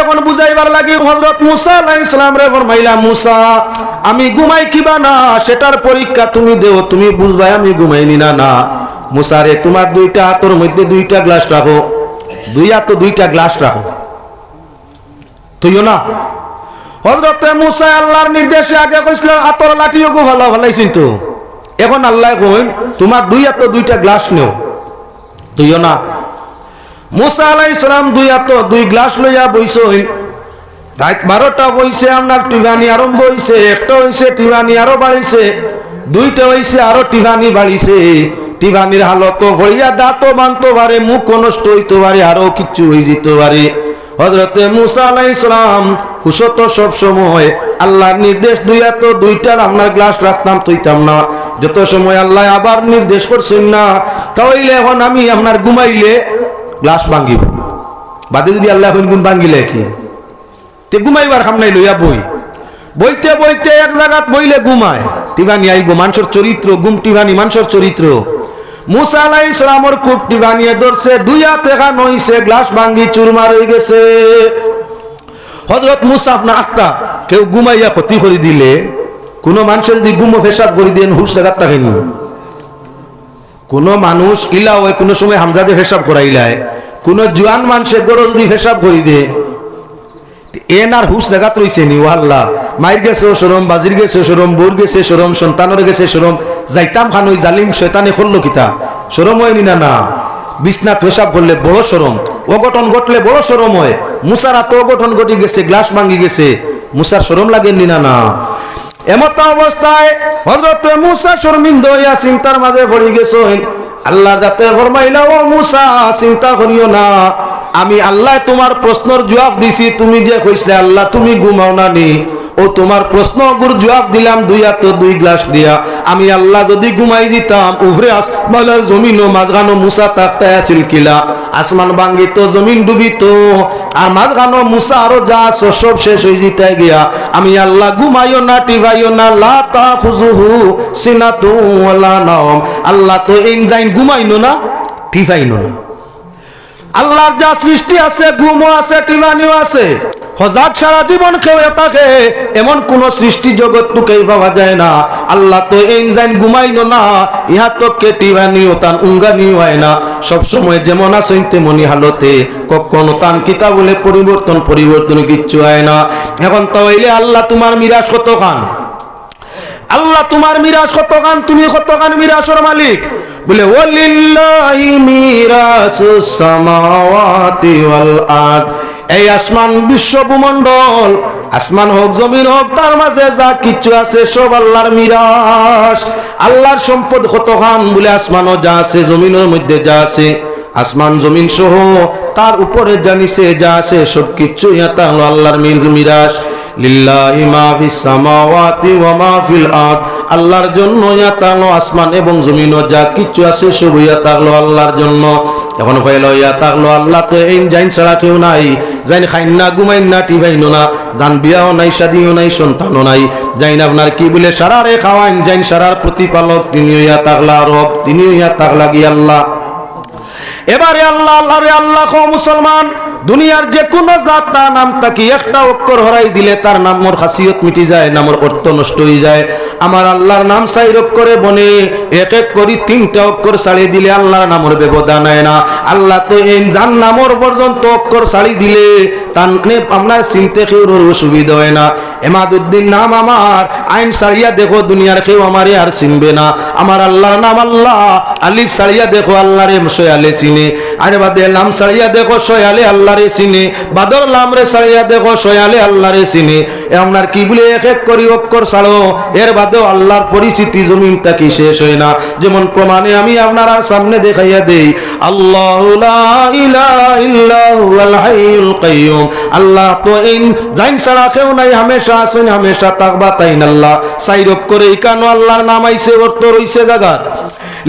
এখন আমি ঘুমাই কিবা না? সেটার পরীক্ষা তুমি দেও, তুমি বুঝবাই আমি ঘুমাইনি না না। মুসা রে, তোমার দুইটা হাতের মধ্যে দুইটা গ্লাস রাখো, দুই হাতে দুইটা গ্লাস রাখো। তুইও না? এখন আল্লাহ তোমার দুই হাতে দুইটা গ্লাস নেও। তুইও না? মুসা আলাই ইসলাম দুই হাত, দুই গ্লাস লইয়া বইছইন রাত বারোটা বইছে, আপনার টিভানি আরম্ভ হইছে, একটা হইছে টিভানি আরও বাড়িছে, দুইটা হইছে, আরও টিভানি বাড়িছে। টিভানির হালত ভরিয়া দাঁত বানতে পারে, মুখ নষ্ট হইতে পারে, আরও কিচ্ছু হয়ে যেতে পারে। হজরতে মুসা আলাই ইসলাম হুসত সব সময়, আল্লাহর নির্দেশ দুই এত দুইটার আপনার গ্লাস রাখতাম তুইতাম না। যত সময় আল্লাহ আবার নির্দেশ করছেন না, তাহলে এখন আমি আপনার ঘুমাইলে গ্লাস ভাঙ্গিব বাদে যদি আল্লাহ এখন গুণ ভাঙ্গিলে কি? তে ঘুমাইবার খাম নাই লইয়া বই। বইতে বইতে এক জায়গাত বইলে ঘুমায়। টিভানি আইব, মানুষের চরিত্র গুম টিভানি মানুষের চরিত্র। মুসা আলাই ইসলামর কূপ টিভানিয়ে ধরছে, দুই হাত এখান হইছে গ্লাস ভাঙ্গি চুরমার হয়ে গেছে। হজরত মুসাফ না আক্তা, কেউ ঘুমাইয়া ক্ষতি করে দিলে, কোনো মানুষের যদি গুমো ফেসাব করে দেন, হুশ জায়গাত থাকেনি। কোন মানুষ ইলা হয় কোনো সময় হামজাদে ফেসাব করাইলায়, কোন জুয়ান মানুষের গরো যদি ফেসাব করি দে এন আর হুশ জাগাত রইছে নি, ওয়াল্লাহ। মায়ের গেছে সরম বাজির গেছে সরম বোর গেছে সরম সন্তানের গেছে সরম যাইতাম খান ওই জালিম শয়তানে করল কিতা? সরম হয়নি না না বিছনাথ পেশাব করলে বড় সরম অঘটন ঘটলে বড় সরম হয়। মুসারা তো অঘটন ঘটি গেছে, গ্লাস ভাঙি গেছে, মুসার সরম লাগেননি না না? এমত অবস্থায় হজরত মুসা শর্মিন্দ হইয়া চিন্তার মাঝে পড়ি গেছেন। আল্লাহর যাতে ফরমাইলা ও মুসা, চিন্তা করিও না। আমি আল্লাহ তোমার প্রশ্নর জবাব দিছি, তুমি যে কইসলে আল্লাহ তুমি ঘুমাও না নি। ও তোমার প্রশ্ন গুর জবাব দিলাম, দুই হাত দুই গ্লাস দিয়া। আমি আল্লাহ যদি ঘুমাই দিতাম, উভরে আসমানের জমিন ও মাঝখানো মুসা তাকতায় আছিল কিলা। আসমান ভাঙ্গিত, জমিন ডুবিত। আর মাঝখানো মুসা আরও যা আছে, সব শেষ হয়ে যেতে গিয়া। আমি আল্লাহ ঘুমাইও না, টিভাইও না, লা তা খুজুহু সিনাতু ওয়ালা নাওম। আল্লাহ তো ইনজাইন ঘুমাইনো না, টিভাইনো না। আল্লাহর যা সৃষ্টি আছে ঘুমও আছে, টিলানিও আছে হজাক সারা জীবন খেয়ে থাকে, এমন কোন সৃষ্টি জগৎ টুকেই পাওয়া যায় না। আল্লাহ তো এনজাইন ঘুমাইনো না, ইহা তো কেটিবানিও তান উঙ্গানিও হয় না। সব সময় যেমন আসেন তেমনি হালতে, কখনো তান কিতা বলে পরিবর্তন পরিবর্তন কিচ্ছু হয় না। এখন তো আল্লাহ তোমার মিরাজ কত খান আল্লাহ তোমার মিরাজ কত গান তুমি কত গান মিরাজের মালিক? বলে, ওলিল্লাহি মিরাসুস সামাওয়াতি ওয়াল আরদ। এই আসমান বিশ্ব ভূমণ্ডল, আসমান হোক, জমিন হোক, তার মাঝে যা কিছু আছে সব আল্লাহর মিরাজ। আল্লাহর সম্পদ কত খান বলে, আসমানও যা আছে, জমিনের মধ্যে যা আছে, আসমান জমিন সহ, তার উপরে জানিছে যা আছে সব কিছু ইয়াতা হলো আল্লাহর মির, মিরাজ। লিল্লাহি মা ফিস সামাওয়াতি ওয়া মা ফিল আরদ। আল্লাহর জন্য তাহলো আসমান এবং জমিন যা কিছু আছে সব ইয়া তাহলো আল্লাহর জন্য। এখন ফাইল ইয়া তাহলো আল্লাহ তো এই জাইন ছাড়া কেউ নাই। জাইন খাইন না ঘুমাইন না। টিভাইন না জান বিয়াও নাই শাদিও নাই, সন্তানও নাই। জাইন আপনার কি বলে সারারে খাওয়াইন? জাইন সারার প্রতিপালক তিনি ইয়া তাগলা রব তিনি ইয়া তাগলা গি আল্লাহ। এবারে আল্লাহ আল্লাহ রে আল্লাহ মুসলমান। দুনিয়ার যে কোনো জাত তার নাম তাকে একটা অক্ষর হরাই দিলে তার নাম মোর খাসিয়ত মিটি যায় নামর অর্থ নষ্ট হয়ে যায়। আমার আল্লাহর নাম চাই অক্ষরে বনে, এক এক করি তিনটা অক্ষর ছাড়ি দিলে আল্লাহর নামর ব্যবধান হয় না। আল্লাহ তো এই যার নামর পর্যন্ত অক্ষর ছাড়ি দিলে তার আপনার চিনতে কেউ অসুবিধা হয় না। এমাদুদ্দিন নাম আমার। আইন সারিয়া দেখো দুনিয়ার কেউ আমারে আর চিনবে না। আমার আল্লাহর নাম আল্লাহ। আলিফ সারিয়া দেখো আল্লাহরে সয়ালে চিনে। আরে বাদে লাম সারিয়া দেখো সয়ালে আল্লাহরে চিনে। বাদর লাম রে সারিয়া দেখো সয়ালে আল্লাহরে চিনে। আপনার কি বলে এক এক করি অক্ষর ছাড়ো। এর বাদেও আল্লাহর পরিচিতি জমিনটা কি শেষ হয় না। যেমন প্রমাণে আমি আপনার আর সামনে দেখাইয়া দেই। আল্লাহ আল্লাহ তো এই জাইন ছাড়া কেউ নাই, হামেশা আছেন হামেশা তাকবা সাইরব করে ইকানো আল্লাহর নাম আইছে অর্থ রইছে জাগাত?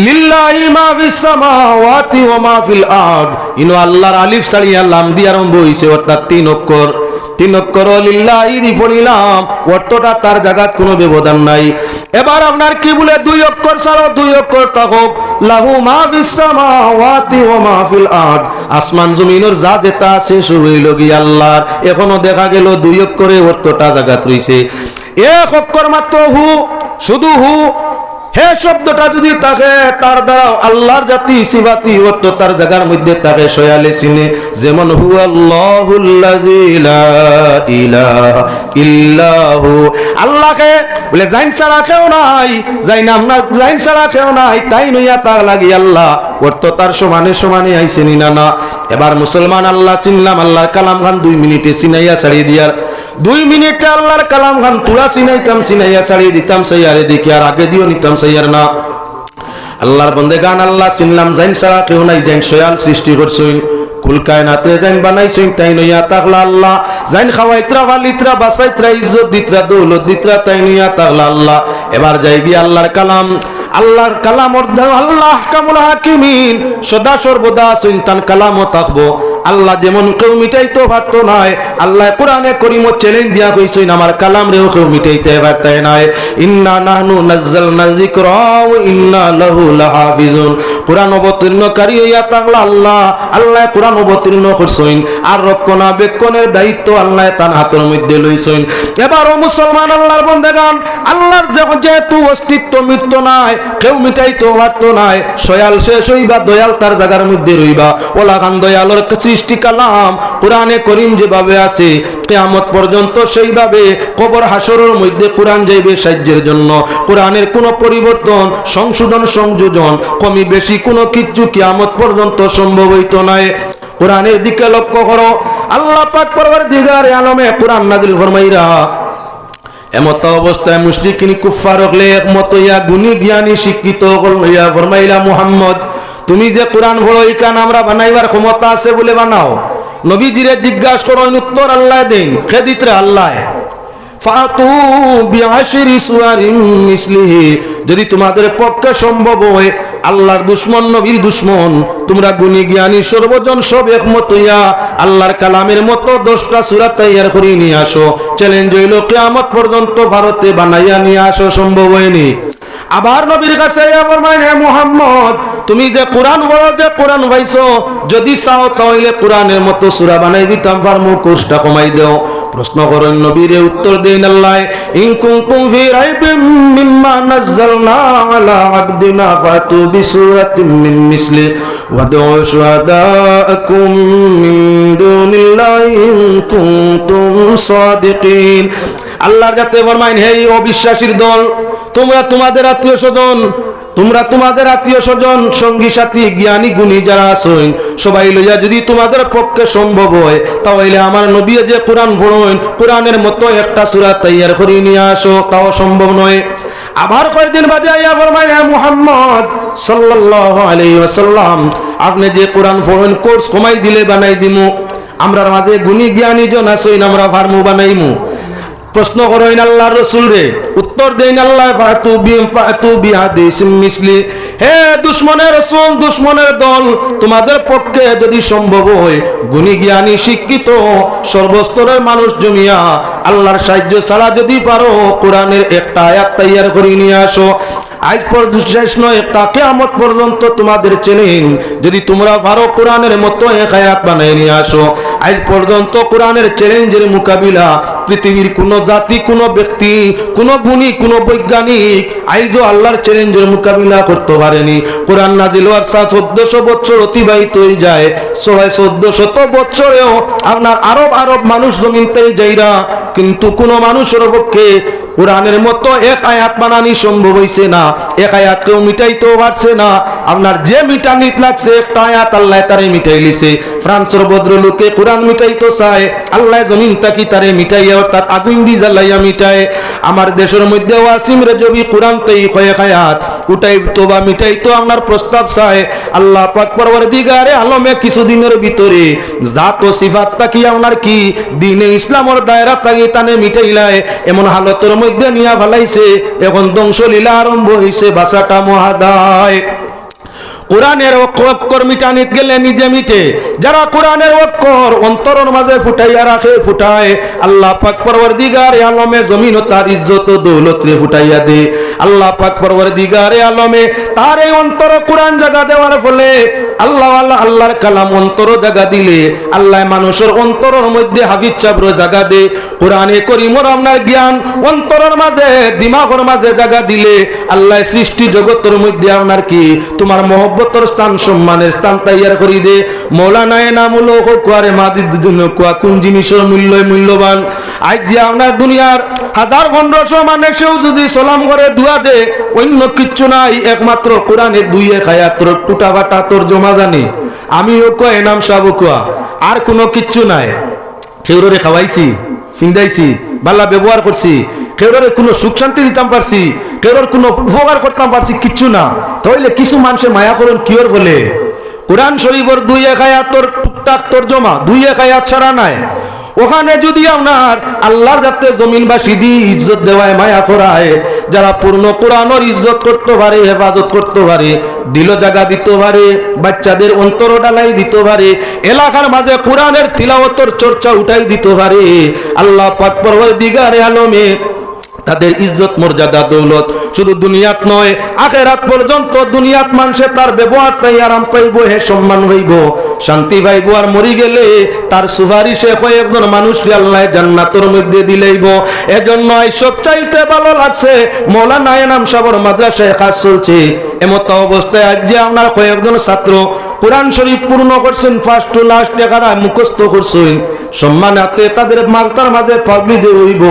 লিল্লাহি মা ফিস সামাওয়াতি ওয়া মা ফিল আরদ। ইনো আল্লাহর আলিফ সারিয়া লাম দিয়ে আরম্ভ হইছে, অর্থাৎ তিন অক্ষর। কি দুই দুই মা আসমান জমিনের যা যেটা আছে সবই লগি এখনও দেখা গেল দুই অক্ষরে অর্থটা জায়গাত রইছে। এক অক্ষর মাত্র হু, শুধু হু। হে শব্দটা যদি থাকে, তার দ্বারা আল্লাহর জাতি, সিবাতি, অর্থ তার জায়গার মধ্যে তাকে সয়ালে চিনে, যেমন হু ইল্লাহু। আল্লাহকে বলে, জাইন ছাড়া কেউ নাই, জাইন আপনার, জাইন ছাড়া কেউ নাই, তাই নইয়া তা লাগি আল্লাহ। অর্থ তার সমানে সমানে আইসেনি না না। এবার মুসলমান আল্লাহ চিনলাম, আল্লাহর কালাম খান দুই মিনিটে চিনাইয়া ছাড়িয়ে দিয়ার। দুই মিনিটে আল্লাহর কালাম খান তুলা চিনাইতাম চিনাইয়া ছাড়িয়ে দিতাম সাইয়ারে দেখি আর আগে দিও নিতাম সাইয়ার না। আল্লাহর বন্দে গান আল্লাহ চিনলাম জাইন ছাড়া কেউ নাই জাইন সয়াল সৃষ্টি করছইন। কুলকায় নাতে জাইন বানাইছইন, তাই নইয়া তাকলা আল্লাহ। জাইন খাওয়াইত্রা ভালিত্রা বাসাইত্রা, ইজ্জত দিত্রা, দৌলত দিত্রা, তাই নইয়া তাকলা আল্লাহ। এবার যাই গিয়ে আল্লাহর কালাম। আল্লাহর কালাম অর্ধ আল্লাহ কামুল হাকিমিন, সদা সর্বদা চিন্তান কালামও থাকব আল্লাহ যেমন কেউ মিটাইতে পারতো নাই, আল্লাহ কোরআনে করিম চ্যালেঞ্জ দিয়া কইছেন, আমার কালাম রেও কেউ মিটাইতে পারতে নাই। ইন্না নাহনু নাজ্জালনা যিকরা ওয়া ইন্না লাহু লাহাফিজুন। কোরআন অবতীর্ণকারী হইয়া থাকলা আল্লাহ আল্লাহ কোরআন অবতীর্ণ করছেন। আর রক্ষণাবেক্ষণের দায়িত্ব আল্লাহ তার হাতের মধ্যে লইছেন। এবারও মুসলমান আল্লাহর বন্দেগান, আল্লাহর যেহেতু অস্তিত্ব মৃত্যু নাই, কেউ মিটাইতে পারতো নাই, সয়াল শেষ হইবা, দয়াল তার জায়গার মধ্যে রইবা। ওলা খান দয়ালর সৃষ্টি কালাম, কোরআনে করিম যেভাবে আছে, কেয়ামত পর্যন্ত সেইভাবে কবর হাসরের মধ্যে কোরআন যাইবে সাহায্যের জন্য। কোরআনের কোনো পরিবর্তন, সংশোধন, সংযোজন কমি বেশি কোনো কিচ্ছু কিয়ামত পর্যন্ত সম্ভব হইতো নাই। কোরআনের দিকে লক্ষ্য করো, আল্লাহ পাক পরবার দিগারে আলমে কোরআন নাজিল ফরমাইরা, এমত অবস্থায় মুশরিকিন কুফার হলে একমত ইয়া গুণী জ্ঞানী শিক্ষিত হল ইয়া ফরমাইলা মুহাম্মদ তুমি যে কোরআন ভরো এই কান আমরা বানাইবার ক্ষমতা আছে বলে বানাও। নবীজিরে জিজ্ঞাসা করো উত্তর আল্লাহ দেন, খেদিত্রে আল্লাহ। যদি তোমাদের পক্ষে সম্ভব হয়, আল্লাহর দুশ্মন, নবীর দুশ্মন, তোমরা গুণী জ্ঞানী সর্বজন সব একমত হইয়া আল্লাহর কালামের মতো দশটা সুরা তৈয়ার করে নিয়ে আসো। চ্যালেঞ্জ হইল, কিয়ামত পর্যন্ত ভারতে বানাইয়া নিয়ে আসো সম্ভব হয়নি। আবার নবীর কাছে মুহাম্মদ তুমি যে কোরআন বলো যে কোরআন ভাইছো যদি চাও তাহলে কোরআনের মতো সূরা বানাই দিতাম পারমু কোর্সটা কমাই দাও। প্রশ্ন করেন নবীরে উত্তর দেন আল্লাহ, ইন কুনতুম ফি রাইবিম মিম্মা নাযালনা আলা আবদিনা ফাতু বিসূরাতিন মিন মিসলি ওয়াদউ শুহাদাআকুম মিন দুনিল্লাহি ইন কুনতুম সাদিকিন আল্লাহর যাতে ফরমাইন, হে অবিশ্বাসীর দল, তোমরা তোমাদের আত্মীয় স্বজন তোমরা তোমাদের আত্মীয় স্বজন, সঙ্গী, সাথী, জ্ঞানী, গুণী যারা আছেন, সবাই লইয়া যদি তোমাদের পক্ষে সম্ভব হয়, তাহলে আমার নবী যে কোরআন পড়েন, কোরআনের মতো একটা সূরা তৈয়ার করে নিয়ে আসো, তাও সম্ভব নয়। আবার কয়েকদিন বাদে আইয়া ফরমাইন হে মুহাম্মদ সাল্লাল্লাহু আলাইহি ওয়াসাল্লাম, আপনি যে কোরআন পড়েন, কোর্স কমাই দিলে বানাই দিমু। আমরার মাঝে গুণী জ্ঞানী জন আছেন, আমরা ফার্মু বানাইমু। প্রশ্ন করেন আল্লাহর রসুল রে। উত্তর দেন আল্লাহ তোমাদের যদি আল্লাহর সাহায্য ছাড়া যদি পারো, কোরআনের একটা আয়াত তৈয়ার করে নিয়ে আসো। আজ শেষ নয়, তা কেয়ামত পর্যন্ত তোমাদের চ্যালেঞ্জ যদি তোমরা পারো, কোরআনের মতো এক আয়াত বানিয়ে নিয়ে আসো। আজ পর্যন্ত কোরআনের চ্যালেঞ্জের মোকাবিলা পৃথিবীর কোনো জাতি, কোনো ব্যক্তি, কোনো গুণী, কোনো বৈজ্ঞানিক আইজও আল্লাহর চ্যালেঞ্জের মোকাবিলা করতে পারেনি। কোরআন নাজিল সাথে চোদ্দশো বছর অতিবাহিত হয়ে যায়। ছয় চোদ্দ শত বছরেও আপনার আরব আরব মানুষ জমিনতে যাইরা কিন্তু কোনো মানুষের পক্ষে কোরআনের মতো এক আয়াত বানানি সম্ভব হইছে না। এক আয়াত কেউ মিটাইতেও পারছে না। আপনার যে মিটানিত লাগছে, একটা আয়াত আল্লাহ তারে মিটাই লিছে। ফ্রান্সের ভদ্র লোকে কোরআন মিটাইতো চায়, আল্লাহ জমিন তাকি তারে মিটাইয়া অর্থাৎ আগুন দি জ্বালাইয়া মিটায়। আমার দেশের মধ্যে ওয়াসিম রেজবি কোরআন তেই কয়েক আয়াত উঠাই তো বা মিটাই তো আপনার প্রস্তাব চায়। আল্লাহ আলমে কিছুদিনের ভিতরে জাত সিফাত তাকি আপনার কি? দিনে ইসলামর দায়রা তাকি তানে মিটাইলায়। এমন হালতের মধ্যে নিয়া ফেলাইছে, এখন ধ্বংসলীলা আরম্ভ হইছে, বাসাটা মহাদায় কোরআনের অক্ষর মিটানিত গেলে নিজে মিটে। যারা কোরআনের অক্ষর অন্তরের মাঝে ফুটাইয়া রাখে, ফুটায়। আল্লাহ পাক পরওয়ারদিগার আলমে জমিন তার ইজ্জত দৌলত রে ফুটাইয়া দে আল্লাহ পাক পরওয়ারদিগার আলমে তার এই অন্তর কোরআন জায়গা দেওয়ার ফলে আল্লাহ আল্লাহ আল্লাহর কালাম অন্তর জায়গা দিলে, আল্লাহ মানুষের অন্তরের মধ্যে হাফিজ চাবর জায়গা দে। কোরআনে করিমর আপনার জ্ঞান অন্তরের মাঝে, দিমাগের মাঝে জায়গা দিলে, আল্লাহ সৃষ্টি জগতের মধ্যে আপনার কি? তোমার মহব্বতর স্থান, সম্মানের স্থান তৈয়ার করি দে। মৌলানা এনামুল কুয়ারে মাদি কুয়া, কোন জিনিসের মূল্য মূল্যবান? আজ যে আপনার দুনিয়ার হাজার পনেরোশো মানুষেও যদি সালাম করে, দুয়া দে, অন্য কিচ্ছু নাই, একমাত্র কোরআনের দুই এক হায়াত টুটা বাটা তোর জমা জানি। আমিও কয়, এনাম সাবু কুয়া। আর কোনো কিচ্ছু নাই। কেউরে খাওয়াইছি, ফিন্দাইছি, বাল্লা ব্যবহার করছি। কেউরে কোনো সুখ শান্তি দিতাম পারছি কেউর কোনো উপকার করতাম পারছি, কিচ্ছু না। তাহলে কিছু মানুষের মায়া করুন কিওর বলে? কোরআন শরীফের দুই এক আয়াত তোর টুকটাক তোর জমা, দুই এক আয়াত ছাড়া নাই। ওখানে যদি আপনার আল্লাহর যাতে জমিনবাসী দি ইজ্জত দেওয়ায়, মায়া করায়, যারা পূর্ণ কোরআনর ইজ্জত করতে পারে, হেফাজত করতে পারে, দিল জাগা দিতে পারে, বাচ্চাদের অন্তর ডালাই দিতে পারে, এলাকার মাঝে কোরআনের তিলাওয়াতর চর্চা উঠাই দিতে পারে, আল্লাহ পাক পর্বত দিগারে আলমে তাদের ইজ্জত, মর্যাদা, দৌলত। শুধু দুনিয়াত নয়, আখেরাত পর্যন্ত দুনিয়াত মানুষে তার ব্যবহার তাই আরাম পাইব, হে সম্মান হইব। শান্তি পাইব আর মরি গেলে তার সুপারিশে কয়েকজন মানুষকে আল্লাহ জান্নাতর মধ্যে দিলেইব। এজন্য এই সবচাইতে ভালো লাগছে, মৌলানা এনাম সাবর মাদ্রাসায় কাজ চলছে। এমত অবস্থায় আজ যে আপনার কয়েকজন ছাত্র কোরআন শরীফ পূর্ণ করছেন ফার্স্ট টু লাস্ট এখানে মুখস্থ করছেন? সম্মান হাতে তাদের মালতার মাঝে পাবলি দিয়ে হইব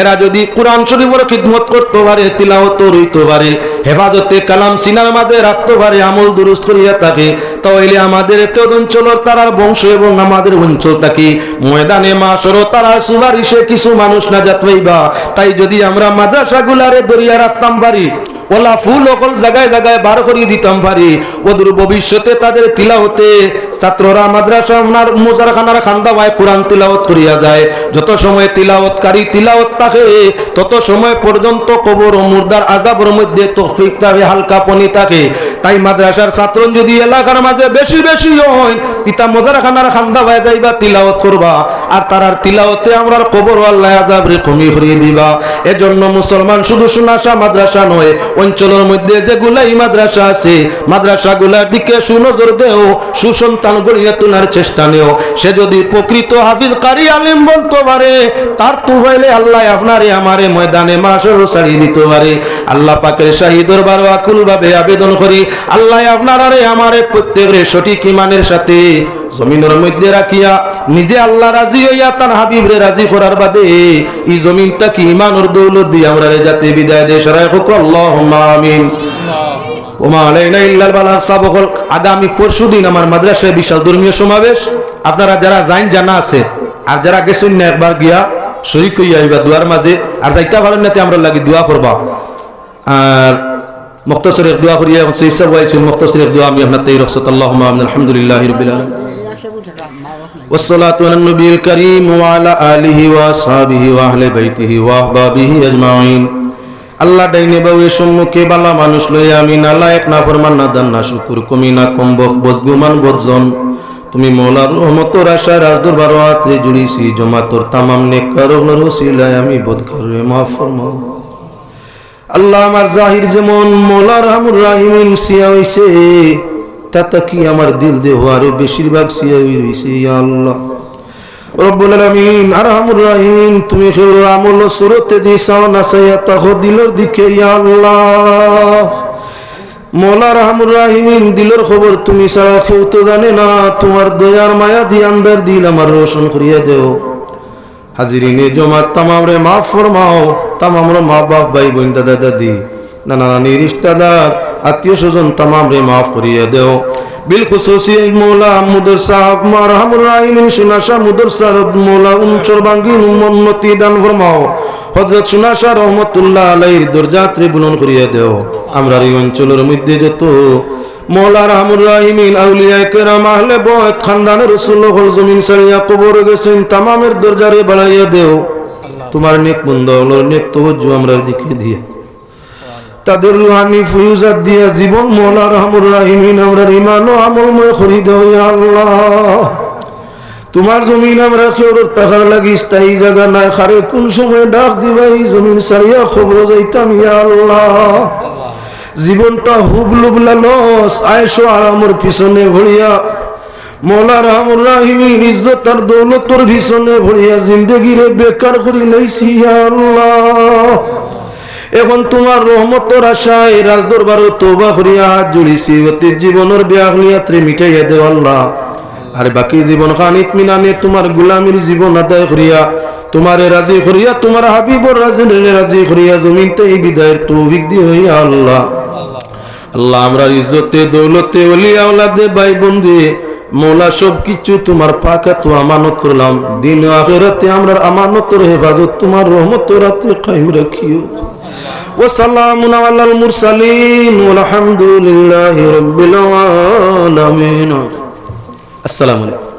এরা যদি কোরআন শরীফের খিদমত করতে পারে তিলাওত রইতে পারে, হেফাজতে কালাম সিনার মাঝে রাখতে পারে, আমল দুরুস্ত করিয়া থাকে, তাহলে আমাদের এত অঞ্চলের তারার বংশ এবং আমাদের অঞ্চল থাকি। ময়দানে মাসর তারা সুপারিশে কিছু মানুষ না যাত পাইবা তাই যদি আমরা মাদ্রাসাগুলারে দরিয়া রাখতাম পারি ওলা ফুল অকল জায়গায় জায়গায় বার করিয়ে দিতাম পারি ওদের ভবিষ্যতে তাদের তিলাওতে ছাত্ররা মাদ্রাসা আপনার মোজারখানার ভাই কোরআন তিলাওত করিয়া যায়। যত সময় তিলাওতকারী তিলাওত থাকে, তত সময় পর্যন্ত কবর ও মুর্দার আজাবর মধ্যে তৌফিক থাকে, হালকা পনি থাকে। তাই মাদ্রাসার ছাত্র যদি এলাকার মাঝে বেশি বেশি হয় পিতা মোজারখানার খান্দা ভাই যাইবা তিলাওত করবা। আর তারার তিলাওতে আমরা কবর আল্লাহ আজাব রে কমি করিয়ে দিবা। এজন্য মুসলমান শুধু সুনাশা মাদ্রাসা নয় অঞ্চলের মধ্যে যেগুলাই মাদ্রাসা আছে মাদ্রাসা গুলার দিকে সুনজর দেও, সুসন্তান গড়িয়ে তোলার চেষ্টা নেও। সে যদি প্রকৃত হাফিজ, কারি আলিম বলতে পারে, তার তুফাইলে আল্লাহ আপনারে আমারে ময়দানে মাসর সারি দিতে পারে। আল্লাহ পাকের শাহী দরবার আকুল ভাবে আবেদন করি, আল্লাহ আপনার আমারে প্রত্যেকের সঠিক ইমানের সাথে জমিনের মধ্যে রাখিয়া নিজে আল্লাহ রাজি হইয়া তার হাবিবরে রাজি করার বাদে এই জমিনটা কি ইমানোর দৌলত দিয়ে আমরা যাতে বিদায় দেশ রায় হোক? আল্লাহ। আমিন আগামী পরশুদিন আমার মাদ্রাসায় বিশাল ধর্মীয় সমাবেশ। আপনারা যারা জাইন জানা আছে আর যারা গেছেন না একবার গিয়া শরীক হইয়া আইবা দুয়ার মাঝে আর যাইতা পারেন নাতে আমরা লাগি দোয়া করবা। আর মুক্তসরের দোয়া করিয়া হয়েছিল মুক্তসরের দোয়া আমি আপনার তাই রহসত আল্লাহ আলহামদুলিল্লাহ রবিল আলম والصلاة على النبي الكريم وعلى آله وأصحابه وأهل بيته وأحبابه أجمعين আল্লাহ ডাইনে বাউয়ে সম্মুখে বালা মানুষ লইয়া আমি নালা এক না ফরমান না দান না শুকুর কমি না কম বক বদগুমান বদজন তুমি মৌলার রহমতর আশা রাজদর বারো হাতে জুড়িছি জমা তোর তামাম নে কারণের ওসিলায় আমি বোধ করে মাফ ফরমাও আল্লাহ আমার জাহির যেমন মৌলা রহমুর রাহিমিন সিয়া হইছে তাতে কি আমার দিল দেহ আরও বেশিরভাগ আল্লাহ। না দিলর দিকে খবর তুমি ছাড়া কেউ তো জানে না, তোমার দয়ার মায়া দি আন্দার দিল আমার রোশন করিয়া দেও। হাজিরিনে জমাত তামাম রে মাফ ফরমাও তামাম রে মা বাপ ভাই বোন দাদা দাদি নানা নানি রিস্তাদার আত্মীয় স্বজন তামাম রে মাফ করিয়া দেও। বিল খুসুসি মৌলা মুদর সাহেব মারহামুর রাহিমিন সুনাশা মুদর সাহেব মৌলা উঞ্চর বাঙ্গিন উন্নতি দান ফরমাও। হজরত সুনাশা রহমতুল্লাহ আলাইহির দরজাত্রী বুলন করিয়া দেও। আমরা এই অঞ্চলের মধ্যে যত মৌলা রহমুর রাহিমিন আউলিয়া কেরাম, আহলে বয়ত খানদানের রসুল হল জমিন সারিয়া কবর গেছেন, তামামের দরজারে বাড়াইয়া দেও। তোমার নেক বন্ধ নেক তহজ্জু আমরা দিকে দিয়ে। তাদের রুহানি ফুয়ুজাত দিয়া জীবন মৌলা রহমুর রাহিমিন, আমরা ইমান ও আমলময় করি দেও ইয়া আল্লাহ। তোমার জমিন আমরা কেউ টাকার লাগি স্থায়ী জায়গা নাই। খারে কোন সময় ডাক দিবাই জমিন সারিয়া খবর যাইতাম ইয়া আল্লাহ। জীবনটা হুবলুব লালস আয়সো আরামর পিছনে ভরিয়া মৌলা রহমুর রাহিমিন, ইজ্জত আর দৌলতর পিছনে ভরিয়া জিন্দগিরে বেকার করি লাইছি আল্লাহ। এখন তোমার রহমতর আশায় রাজদরবারও তোবা করিয়া হাত জুড়িছি, অতি জীবনের ব্যাগলিয়াত্রে মিটাইয়া দেও আল্লাহ। আর বাকি জীবন খানিত মিনানে তোমার গুলামির জীবন আদায় করিয়া, তোমারে রাজি করিয়া, তোমার হাবিবর রাজি রাজি করিয়া জমিনতে এই বিদায়ের তৌফিক দি হইয়া আল্লাহ। আল্লাহ আমরা ইজ্জতে, দৌলতে ওলিয়া ওলাদে ভাই বন্ধে মৌলা সব কিছু তোমার পাকা তো আমানত করলাম দিন আখেরাতে আমরা আমানতর হেফাজত তোমার রহমত রাতে কায়েম রাখিও وسلام على المرسلين والحمد لله رب العالمين السلام عليكم